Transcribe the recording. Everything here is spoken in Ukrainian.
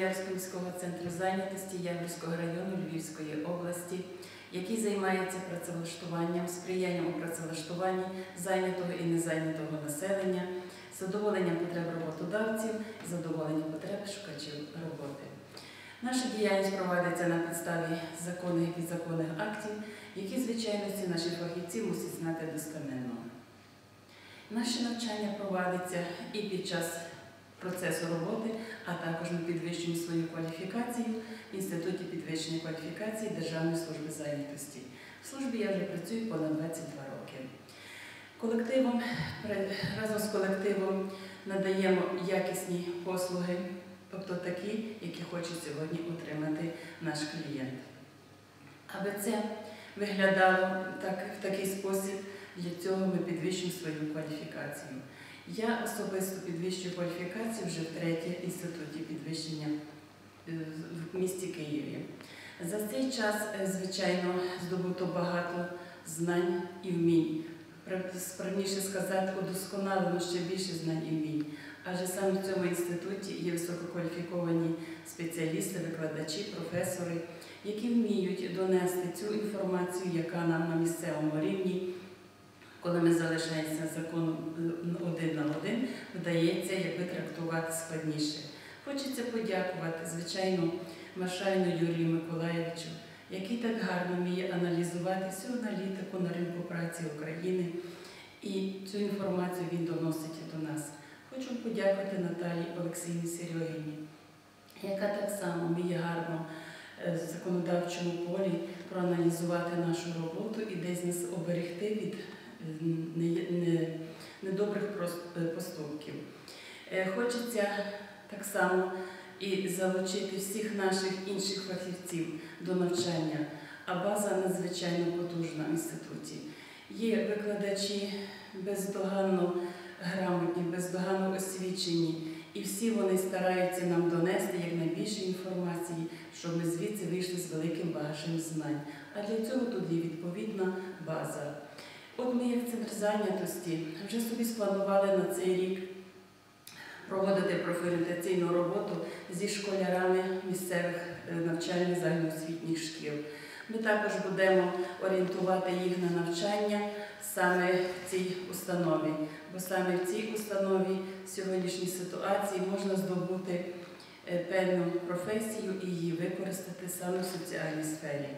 Ярського міського центру зайнятості Ямбірського району Львівської області, який займається працевлаштуванням, сприянням у працевлаштуванні зайнятого і незайнятого населення, задоволенням потреб роботодавців, задоволенням потреб шукачів роботи. Наша діяльність проводиться на підставі законних і підзаконних актів, які, звичайно, всі наші фахівці мусять знати достеменно. Наше навчання проводиться і під час процесу роботи, а також ми підвищуємо свою кваліфікацію в Інституті підвищення кваліфікації Державної служби зайнятості. В службі я вже працюю понад 22 роки. Колективом, разом з колективом надаємо якісні послуги, тобто такі, які хоче сьогодні отримати наш клієнт. Аби це виглядало так, в такий спосіб, для цього ми підвищуємо свою кваліфікацію. Я особисто підвищую кваліфікацію вже в інституті підвищення е, в місті Києві. За цей час, е, звичайно, здобуто багато знань і вмінь. Справніше сказати, удосконалено ще більше знань і вмінь. Адже саме в цьому інституті є висококваліфіковані спеціалісти, викладачі, професори, які вміють донести цю інформацію, яка нам на місцевому рівні коли ми залишаємося законом е, вдається якби трактувати складніше. Хочеться подякувати, звичайно, Машайну Юрію Миколаєвичу, який так гарно вміє аналізувати всю аналітику на ринку праці України, і цю інформацію він доносить до нас. Хочу подякувати Наталії Олексійні Серьогіні, яка так само вміє гарно е, в законодавчому полі проаналізувати нашу роботу і десь нас оберегти від не- не- недобрих прос- е, поступків. Е, Хочеться так само і залучити всіх наших інших фахівців до навчання, а база надзвичайно потужна в інституті. Є викладачі бездоганно грамотні, бездоганно освічені, і всі вони стараються нам донести якнайбільше інформації, щоб ми звідси вийшли з великим багажем знань. А для цього тут є відповідна база. От ми, як центр зайнятості, вже собі спланували на цей рік проводити профорієнтаційну роботу зі школярами місцевих е, навчальних загальноосвітніх шкіл. Ми також будемо орієнтувати їх на навчання саме в цій установі, бо саме в цій установі в сьогоднішній ситуації можна здобути е, певну професію і її використати саме в соціальній сфері.